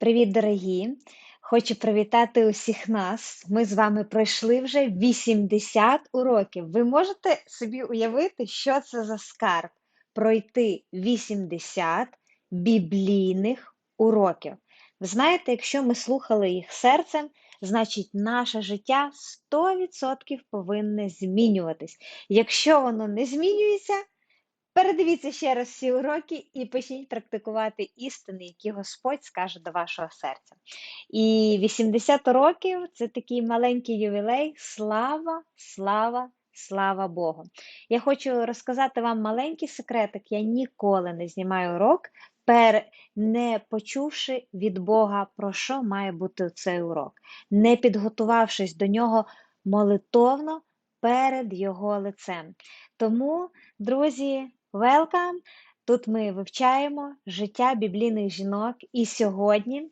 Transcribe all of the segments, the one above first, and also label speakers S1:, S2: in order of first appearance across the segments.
S1: Привіт, дорогі! Хочу привітати усіх нас. Ми з вами пройшли вже 80 уроків. Ви можете собі уявити, що це за скарб? Пройти 80 біблійних уроків. Ви знаєте, якщо ми слухали їх серцем, значить наше життя 100% повинне змінюватись. Якщо воно не змінюється, Передивіться ще раз всі уроки і почніть практикувати істини, які Господь скаже до вашого серця. І 80 років це такий маленький ювілей. Слава, слава, слава Богу! Я хочу розказати вам маленький секретик. Я ніколи не знімаю урок, не почувши від Бога, про що має бути цей урок, не підготувавшись до нього молитовно перед Його лицем. Тому, друзі, Welcome! Тут ми вивчаємо життя біблійних жінок. І сьогодні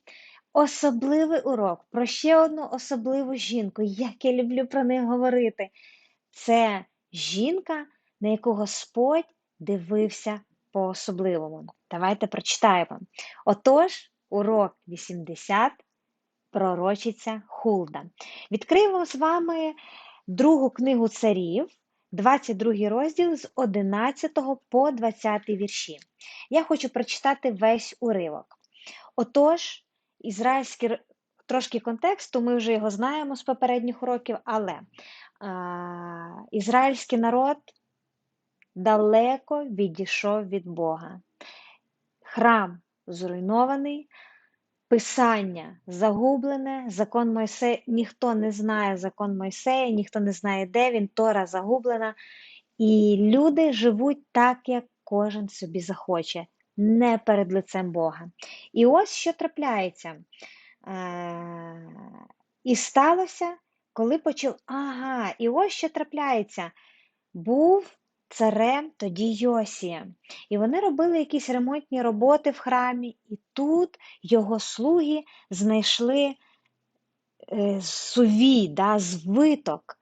S1: особливий урок про ще одну особливу жінку, як я люблю про них говорити. Це жінка, на яку Господь дивився по-особливому. Давайте прочитаємо. Отож, урок 80, пророчиця Хулда. Відкриємо з вами другу книгу царів. 22 розділ з 11 по 20 вірші. Я хочу прочитати весь уривок. Отож, ізраїльський трошки контексту, ми вже його знаємо з попередніх уроків, але а, ізраїльський народ далеко відійшов від Бога. Храм зруйнований, Писання загублене, закон Мойсея, ніхто не знає закон Мойсея, ніхто не знає, де він, Тора загублена. І люди живуть так, як кожен собі захоче, не перед лицем Бога. І ось що трапляється. Е, і сталося, коли почав. Ага, і ось що трапляється. Був царем тоді Йосія. І вони робили якісь ремонтні роботи в храмі, і тут його слуги знайшли е, сувій, да, звиток.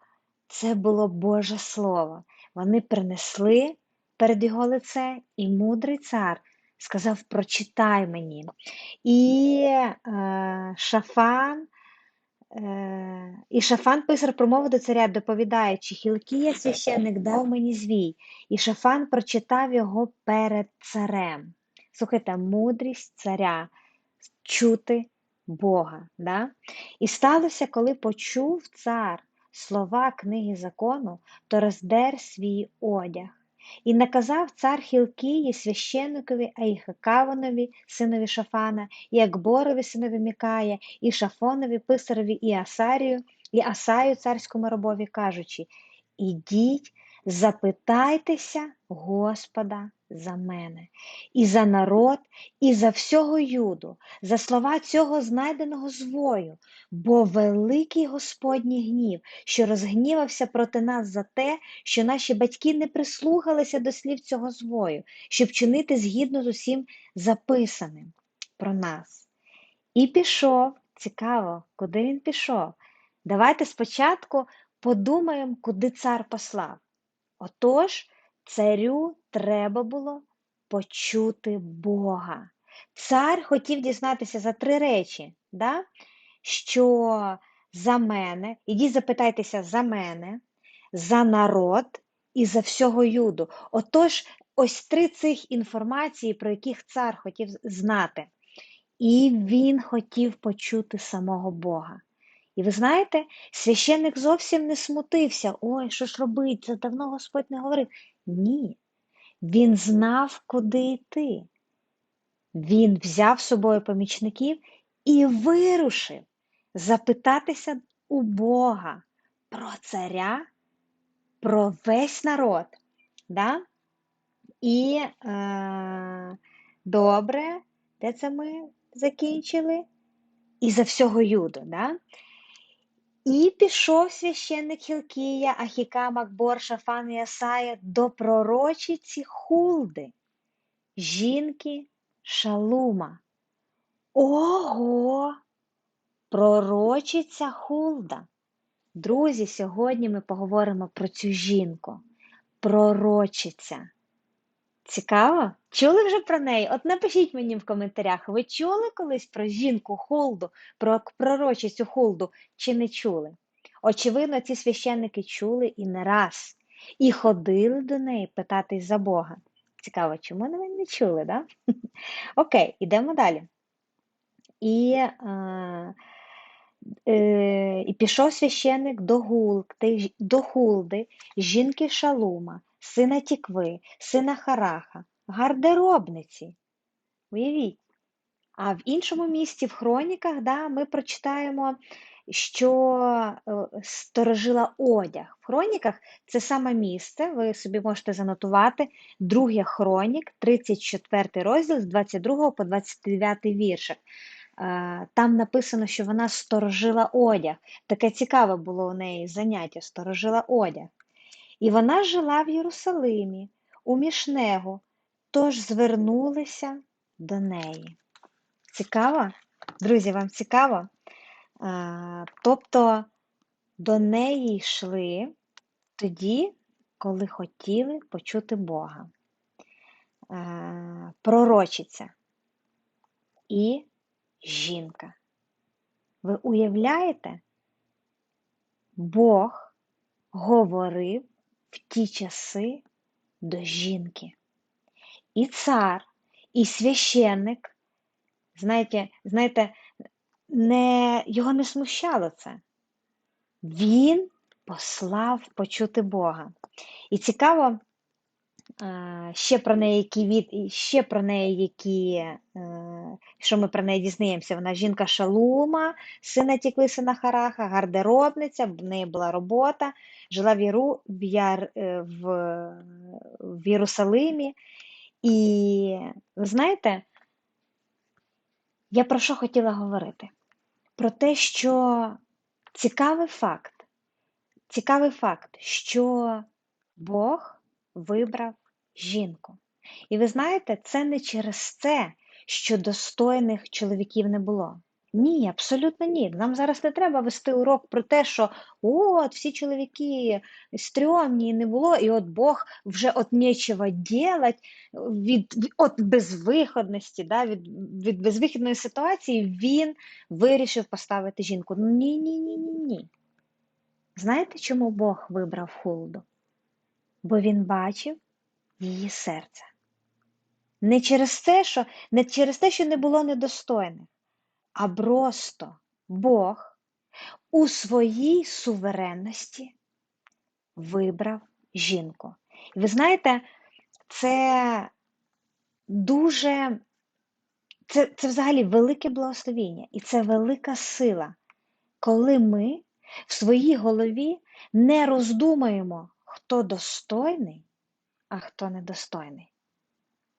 S1: Це було Боже Слово. Вони принесли перед його лице, і мудрий цар сказав: Прочитай мені. І е, Шафан і Шафан писар промовив до царя, доповідаючи, Хілкія священник дав мені звій, і Шафан прочитав його перед царем. Слухайте, мудрість царя чути Бога. Да? І сталося, коли почув цар слова книги закону, то роздер свій одяг. І наказав цар Хілкії священникові Аїхакаванові, синові Шафана, і Акборові, синові Мікая, і Шафонові, писарові, і Асарію, і Асаю царському рабові, кажучи: Ідіть, запитайтеся Господа за мене, і за народ, і за всього юду, за слова цього знайденого звою, бо великий Господній гнів, що розгнівався проти нас за те, що наші батьки не прислухалися до слів цього звою, щоб чинити згідно з усім записаним про нас. І пішов, цікаво, куди він пішов. Давайте спочатку подумаємо, куди цар послав. Отож, Царю треба було почути Бога. Цар хотів дізнатися за три речі, да? що за мене, ідіть запитайтеся за мене, за народ і за всього юду. Отож, ось три цих інформації, про яких цар хотів знати. І він хотів почути самого Бога. І ви знаєте, священник зовсім не смутився. Ой, що ж робить? Це давно Господь не говорив. Ні. Він знав, куди йти. Він взяв з собою помічників і вирушив запитатися у Бога про царя, про весь народ. Да? І е, добре, де це ми закінчили? І за всього юду. Да? І пішов священник Хілкія, Ахікам, Акбор, Шафан і Асая до пророчиці Хулди, жінки Шалума. Ого! Пророчиця Хулда. Друзі, сьогодні ми поговоримо про цю жінку. Пророчиця. Цікаво? Чули вже про неї? От напишіть мені в коментарях, ви чули колись про жінку Хулду, про пророчицю Хулду, чи не чули? Очевидно, ці священники чули і не раз, і ходили до неї питатись за Бога. Цікаво, чому вони не чули, да? Окей, ідемо далі. І е, е, і пішов священник до Гулти, до Хулди, жінки Шалума, сина Тікви, сина Хараха, гардеробниці. Уявіть. А в іншому місці, в хроніках, да, ми прочитаємо, що е, сторожила одяг. В хроніках це саме місце, ви собі можете занотувати, друге хронік, 34 розділ з 22 по 29 віршик. Е, там написано, що вона сторожила одяг. Таке цікаве було у неї заняття сторожила одяг. І вона жила в Єрусалимі, у Мішнегу, тож звернулися до неї. Цікаво? Друзі, вам цікаво? А, Тобто до неї йшли тоді, коли хотіли почути Бога. А, Пророчиця і жінка. Ви уявляєте? Бог говорив в ті часи до жінки. І цар, і священник, знаєте, знаєте, не, його не смущало це. Він послав почути Бога. І цікаво, ще про неї, які від, ще про неї, які, е, що ми про неї дізнаємося, вона жінка Шалума, сина тікли сина Хараха, гардеробниця, в неї була робота, жила в Єру, в, Яр, е, в, в Єрусалимі. І ви знаєте, я про що хотіла говорити? Про те, що цікавий факт, цікавий факт, що Бог вибрав жінку. І ви знаєте, це не через це, що достойних чоловіків не було. Ні, абсолютно ні. Нам зараз не треба вести урок про те, що от всі чоловіки стрьомні не було, і от Бог вже от нічого ділать від от безвиходності, да, від від безвихідної ситуації він вирішив поставити жінку. Ні, ні, ні, ні, ні. Знаєте, чому Бог вибрав Хулду? Бо він бачив її серце. Не через те, що не через те, що не було недостойних а просто Бог у своїй суверенності вибрав жінку. І ви знаєте, це дуже, це, це взагалі велике благословіння і це велика сила, коли ми в своїй голові не роздумаємо, хто достойний, а хто недостойний.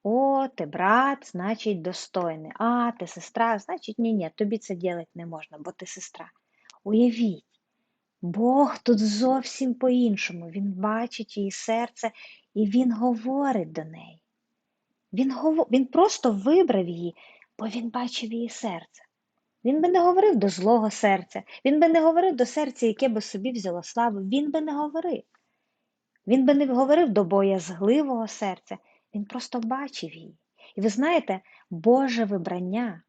S1: О, ти брат, значить, достойний. А, ти сестра, значить, ні, ні, тобі це ділити не можна, бо ти сестра. Уявіть, Бог тут зовсім по-іншому. Він бачить її серце і Він говорить до неї. Він гов... він просто вибрав її, бо він бачив її серце. Він би не говорив до злого серця, він би не говорив до серця, яке би собі взяло славу. Він би не говорив. Він би не говорив до боязгливого серця. Він просто бачив її. І ви знаєте, Боже вибрання,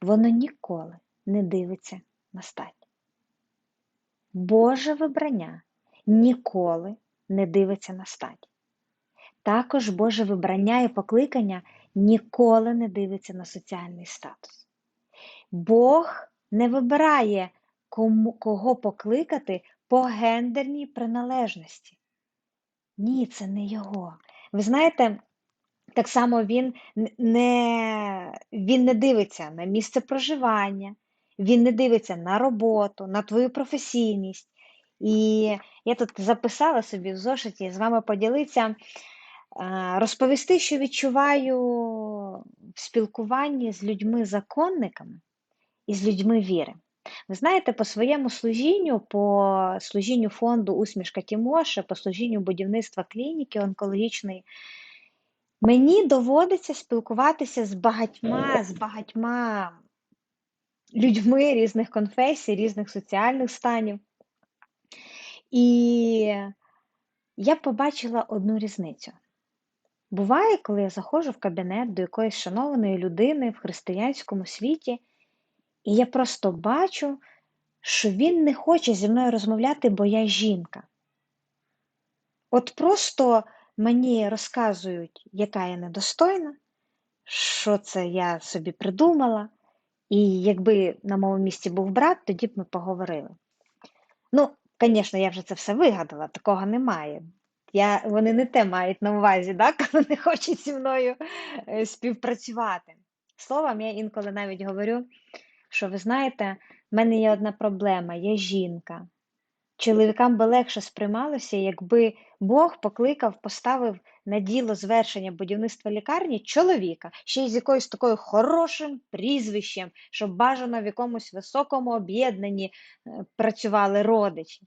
S1: воно ніколи не дивиться на стать. Боже вибрання ніколи не дивиться на стать. Також Боже вибрання і покликання ніколи не дивиться на соціальний статус. Бог не вибирає, кому, кого покликати по гендерній приналежності. Ні, це не його. Ви знаєте, так само він не, він не дивиться на місце проживання, він не дивиться на роботу, на твою професійність. І я тут записала собі в зошиті з вами поділитися, розповісти, що відчуваю в спілкуванні з людьми-законниками і з людьми віри. Ви знаєте, по своєму служінню, по служінню фонду Усмішка Тімоша, по служінню будівництва клініки онкологічної, мені доводиться спілкуватися з багатьма, з багатьма людьми різних конфесій, різних соціальних станів. І я побачила одну різницю. Буває, коли я заходжу в кабінет до якоїсь шанованої людини в християнському світі, і я просто бачу, що він не хоче зі мною розмовляти, бо я жінка. От просто мені розказують, яка я недостойна, що це я собі придумала, і якби на моєму місці був брат, тоді б ми поговорили. Ну, звісно, я вже це все вигадала, такого немає. Я, Вони не те мають на увазі, да, коли не хочуть зі мною е, співпрацювати. Словом, я інколи навіть говорю, що ви знаєте, в мене є одна проблема, я жінка. Чоловікам би легше сприймалося, якби Бог покликав, поставив на діло звершення будівництва лікарні чоловіка, ще й з якоюсь такою хорошим прізвищем, щоб бажано в якомусь високому об'єднанні е, працювали родичі.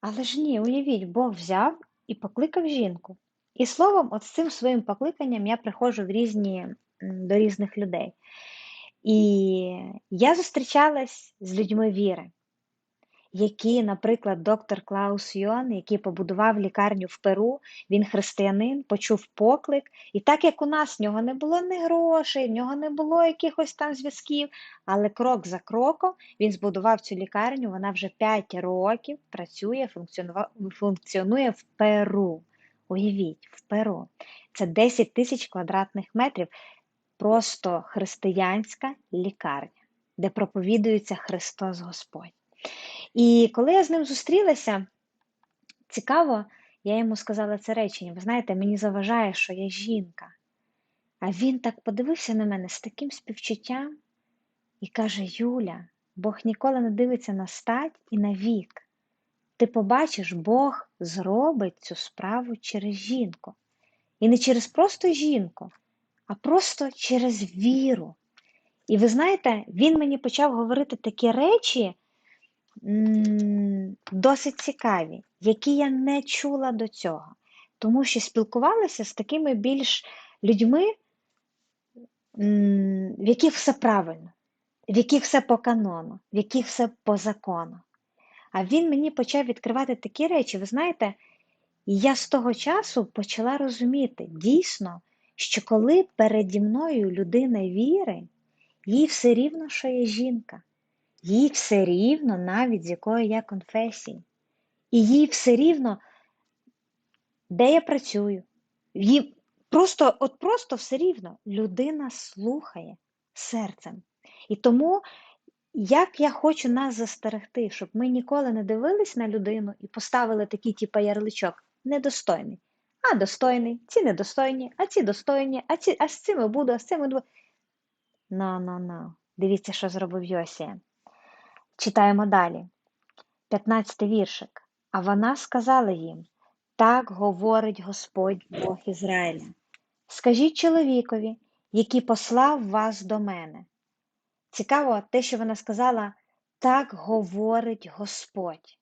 S1: Але ж ні, уявіть, Бог взяв і покликав жінку. І словом, от з цим своїм покликанням я приходжу в різні, до різних людей. І я зустрічалась з людьми віри які, наприклад, доктор Клаус Йон, який побудував лікарню в Перу, він християнин, почув поклик, і так як у нас в нього не було ні грошей, в нього не було якихось там зв'язків, але крок за кроком він збудував цю лікарню, вона вже 5 років працює, функціонує в Перу. Уявіть, в Перу. Це 10 тисяч квадратних метрів, просто християнська лікарня, де проповідується Христос Господь. І коли я з ним зустрілася, цікаво, я йому сказала це речення. Ви знаєте, мені заважає, що я жінка. А він так подивився на мене з таким співчуттям і каже: Юля, Бог ніколи не дивиться на стать і на вік. Ти побачиш, Бог зробить цю справу через жінку. І не через просто жінку, а просто через віру. І ви знаєте, він мені почав говорити такі речі досить цікаві, які я не чула до цього, тому що спілкувалася з такими більш людьми, в яких все правильно, в яких все по канону, в яких все по закону. А він мені почав відкривати такі речі, ви знаєте, і я з того часу почала розуміти дійсно, що коли переді мною людина віри, їй все рівно, що є жінка їй все рівно, навіть з якої я конфесії. І їй все рівно, де я працюю. Їй просто, от просто все рівно людина слухає серцем. І тому, як я хочу нас застерегти, щоб ми ніколи не дивились на людину і поставили такий, типу, ярличок, недостойний. А достойний, ці недостойні, а ці достойні, а ці, а з цими буду, а з цими буду. Ну-ну-ну. Дивіться, що зробив Йосія. Читаємо далі. 15 віршик. А вона сказала їм: Так говорить Господь Бог Ізраїля. Скажіть чоловікові, який послав вас до мене. Цікаво те, що вона сказала, так говорить Господь.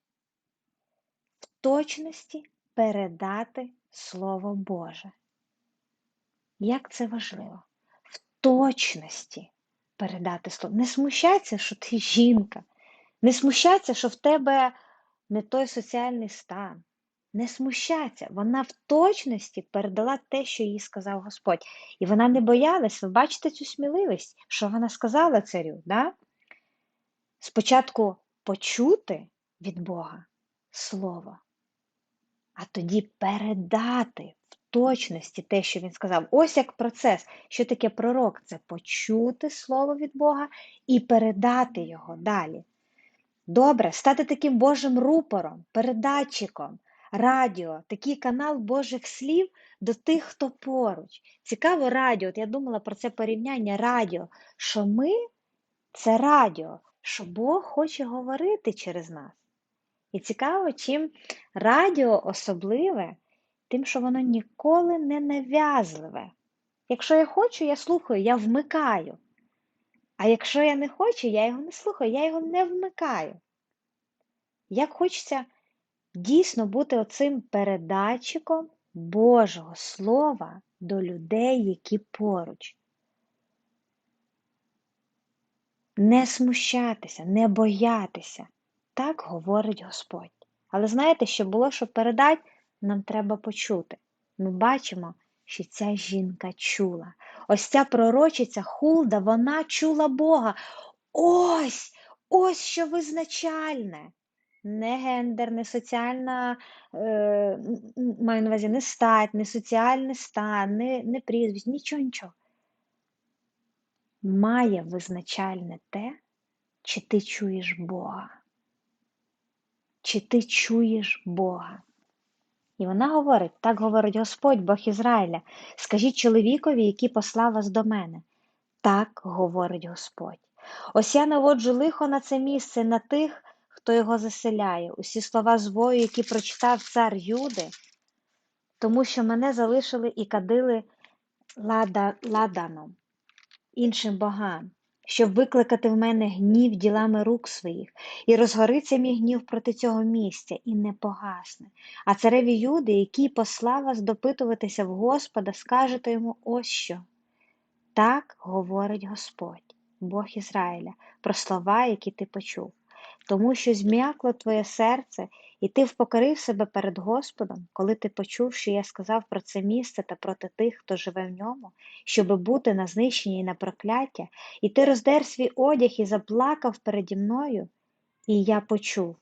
S1: В точності передати Слово Боже. Як це важливо? В точності передати слово. Не смущайся, що ти жінка. Не смущайся, що в тебе не той соціальний стан. Не смущайся, вона в точності передала те, що їй сказав Господь. І вона не боялась, ви бачите цю сміливість, що вона сказала царю. Да? Спочатку почути від Бога Слово, а тоді передати в точності те, що він сказав. Ось як процес. Що таке пророк? Це почути Слово від Бога і передати його далі. Добре, стати таким Божим рупором, передатчиком, радіо, такий канал Божих слів до тих, хто поруч. Цікаво радіо, от я думала про це порівняння радіо, що ми це радіо, що Бог хоче говорити через нас. І цікаво, чим радіо особливе, тим, що воно ніколи не нав'язливе. Якщо я хочу, я слухаю, я вмикаю. А якщо я не хочу, я його не слухаю, я його не вмикаю. Як хочеться дійсно бути оцим передатчиком Божого Слова до людей, які поруч. Не смущатися, не боятися. Так говорить Господь. Але знаєте, що було, щоб передати, нам треба почути. Ми бачимо, що ця жінка чула. Ось ця пророчиця Хулда, вона чула Бога. Ось, ось що визначальне. Не гендер, не соціальна, е, маю на увазі, не стать, не соціальний стан, не, не прізвище, нічого, нічого. Має визначальне те, чи ти чуєш Бога. Чи ти чуєш Бога? І вона говорить, так говорить Господь, Бог Ізраїля, скажіть чоловікові, який послав вас до мене. Так говорить Господь. Ось я наводжу лихо на це місце, на тих, хто його заселяє. Усі слова звою, які прочитав цар Юди, тому що мене залишили і кадили лада, ладаном, іншим богам, щоб викликати в мене гнів ділами рук своїх, і розгориться мій гнів проти цього місця, і не погасне. А цареві Юди, який послав вас допитуватися в Господа, скажете йому ось що. Так говорить Господь, Бог Ізраїля, про слова, які ти почув. Тому що зм'якло твоє серце, і ти впокорив себе перед Господом, коли ти почув, що я сказав про це місце та проти тих, хто живе в ньому, щоби бути на знищення і на прокляття, і ти роздер свій одяг і заплакав переді мною, і я почув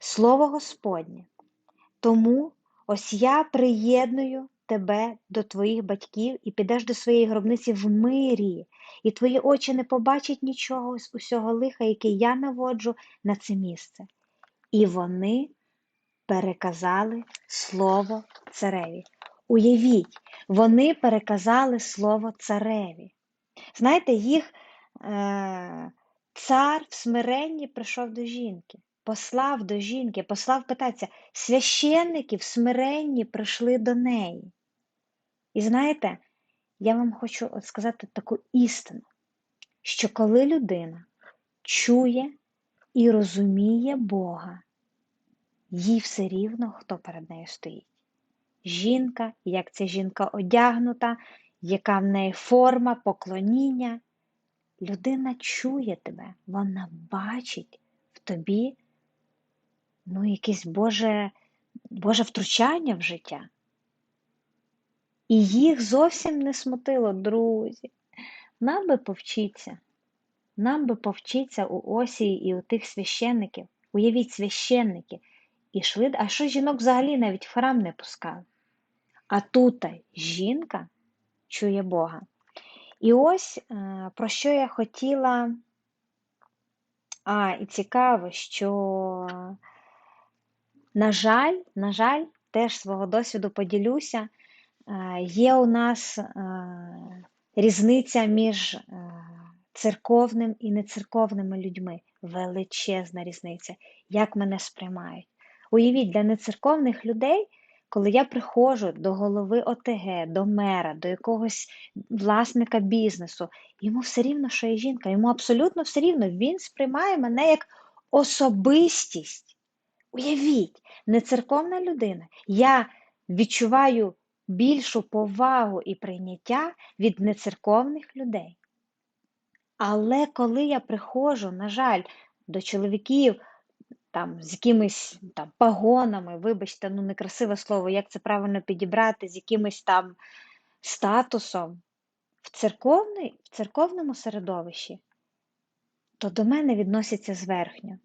S1: Слово Господнє. Тому ось я приєдную тебе до твоїх батьків і підеш до своєї гробниці в мирі, і твої очі не побачать нічого з усього лиха, яке я наводжу на це місце. І вони переказали слово цареві. Уявіть, вони переказали слово цареві. Знаєте, їх е, цар в смиренні прийшов до жінки, послав до жінки, послав питатися, священники в смиренні прийшли до неї. І знаєте, я вам хочу от сказати таку істину, що коли людина чує і розуміє Бога, їй все рівно, хто перед нею стоїть. Жінка, як ця жінка одягнута, яка в неї форма, поклоніння. Людина чує тебе, вона бачить в тобі ну, якесь Боже, Боже втручання в життя. І їх зовсім не смутило, друзі. Нам би повчитися. Нам би повчитися у Осії і у тих священників. Уявіть, священники. І шли, а що жінок взагалі навіть в храм не пускали. А тут жінка чує Бога. І ось е, про що я хотіла. А, і цікаво, що, на жаль, на жаль, теж свого досвіду поділюся. Е, є у нас е, різниця між церковним і нецерковними людьми. Величезна різниця, як мене сприймають. Уявіть, для нецерковних людей, коли я приходжу до голови ОТГ, до мера, до якогось власника бізнесу, йому все рівно, що я жінка, йому абсолютно все рівно, він сприймає мене як особистість. Уявіть, нецерковна людина. Я відчуваю більшу повагу і прийняття від нецерковних людей. Але коли я приходжу, на жаль, до чоловіків там, з якимись там, пагонами, вибачте, ну некрасиве слово, як це правильно підібрати, з якимось там статусом в, церковний, в церковному середовищі, то до мене відносяться зверхньо.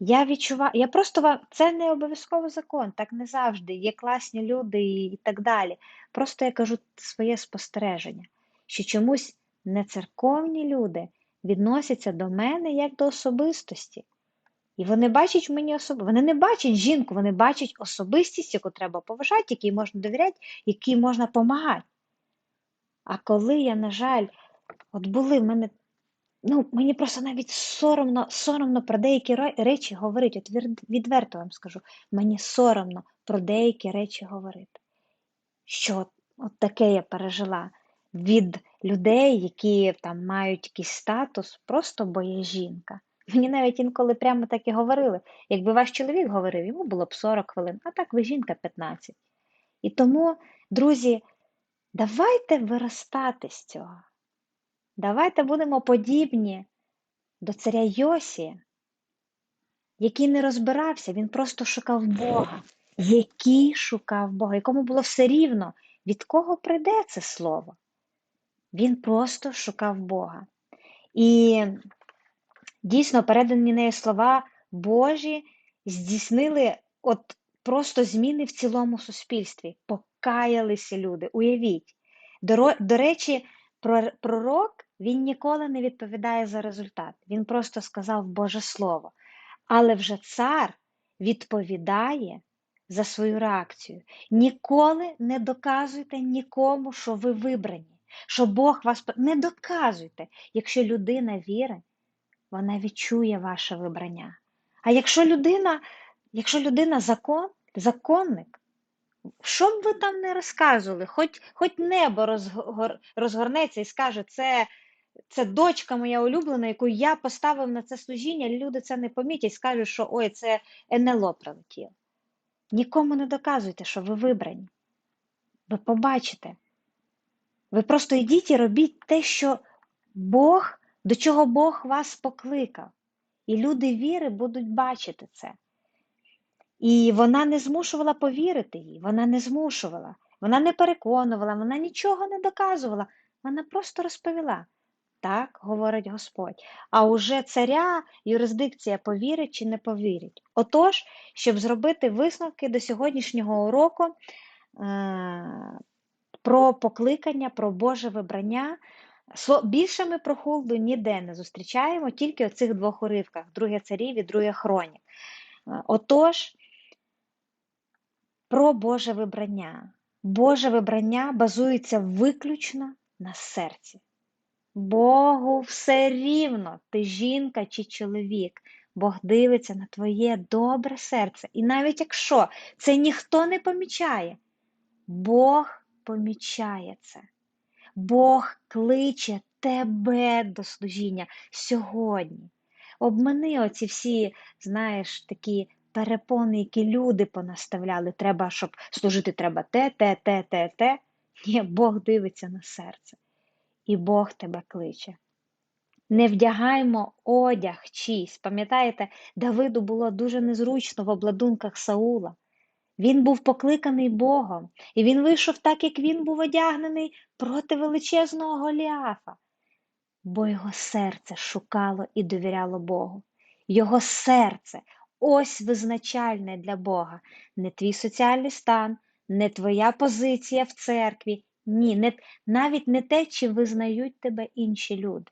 S1: Я відчуваю, я просто вам, це не обов'язково закон, так не завжди. Є класні люди і, і так далі. Просто я кажу своє спостереження, що чомусь нецерковні люди відносяться до мене як до особистості. І вони бачать в мені особу. Вони не бачать жінку, вони бачать особистість, яку треба поважати, якій можна довіряти, якій можна допомагати. А коли я, на жаль, от були в мене ну, мені просто навіть соромно соромно про деякі речі говорити. От відверто вам скажу, мені соромно про деякі речі говорити. Що от, таке я пережила від людей, які там мають якийсь статус, просто бо є жінка. Мені навіть інколи прямо так і говорили. Якби ваш чоловік говорив, йому було б 40 хвилин, а так ви жінка 15. І тому, друзі, давайте виростати з цього. Давайте будемо подібні до царя Йосія, який не розбирався, він просто шукав Бога, який шукав Бога, якому було все рівно, від кого прийде це слово. Він просто шукав Бога. І дійсно передані нею слова Божі здійснили от просто зміни в цілому суспільстві. Покаялися люди. Уявіть. До, до речі, про- пророк він ніколи не відповідає за результат. Він просто сказав Боже Слово. Але вже цар відповідає за свою реакцію. Ніколи не доказуйте нікому, що ви вибрані, що Бог вас не доказуйте. Якщо людина вірить, вона відчує ваше вибрання. А якщо людина, якщо людина закон, законник, що б ви там не розказували, хоч, хоч небо розгор, розгорнеться і скаже, це, це дочка моя улюблена, яку я поставив на це служіння, люди це не помітять, скажуть, що ой, це НЛО прилетіло. Нікому не доказуйте, що ви вибрані. Ви побачите. Ви просто йдіть і робіть те, що Бог, до чого Бог вас покликав. І люди віри будуть бачити це. І вона не змушувала повірити їй, вона не змушувала, вона не переконувала, вона нічого не доказувала, вона просто розповіла. Так, говорить Господь. А уже царя юрисдикція повірить чи не повірить. Отож, щоб зробити висновки до сьогоднішнього уроку е, про покликання, про Боже вибрання, більше ми про хулду ніде не зустрічаємо, тільки у цих двох уривках: друге царів і друге хронік. Е, Отож, про Боже вибрання. Боже вибрання базується виключно на серці. Богу все рівно, ти жінка чи чоловік. Бог дивиться на твоє добре серце. І навіть якщо це ніхто не помічає, Бог помічає це. Бог кличе тебе до служіння сьогодні. Обмани оці всі, знаєш, такі перепони, які люди понаставляли. Треба, щоб служити треба те, те, те, те, те. Ні, Бог дивиться на серце. І Бог тебе кличе. Не вдягаймо одяг чийсь. Пам'ятаєте, Давиду було дуже незручно в обладунках Саула. Він був покликаний Богом, і він вийшов так, як він був одягнений проти величезного Голіафа, бо його серце шукало і довіряло Богу. Його серце ось визначальне для Бога, не твій соціальний стан, не твоя позиція в церкві, ні, не, навіть не те, чи визнають тебе інші люди.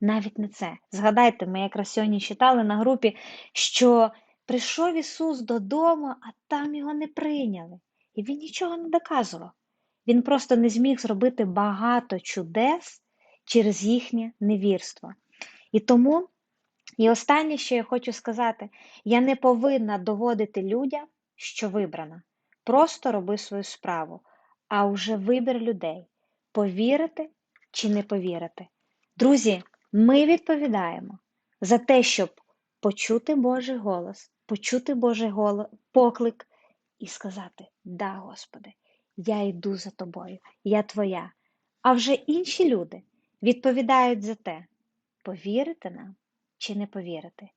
S1: Навіть не це. Згадайте, ми якраз сьогодні читали на групі, що прийшов Ісус додому, а там його не прийняли. І Він нічого не доказував. Він просто не зміг зробити багато чудес через їхнє невірство. І тому, і останнє, що я хочу сказати, я не повинна доводити людям, що вибрана. Просто роби свою справу, а вже вибір людей повірити чи не повірити. Друзі, ми відповідаємо за те, щоб почути Божий голос, почути Божий голос, поклик і сказати: Да, Господи, я йду за тобою, я твоя. А вже інші люди відповідають за те, повірити нам чи не повірити.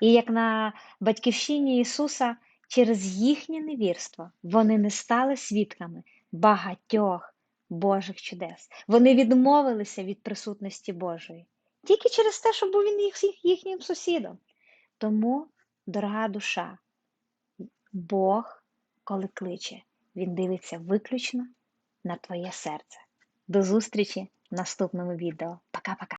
S1: І як на батьківщині Ісуса, через їхнє невірство вони не стали свідками багатьох Божих чудес. Вони відмовилися від присутності Божої тільки через те, що був він їх, їхнім сусідом. Тому, дорога душа, Бог, коли кличе, Він дивиться виключно на твоє серце. До зустрічі в наступному відео. Пока-пока.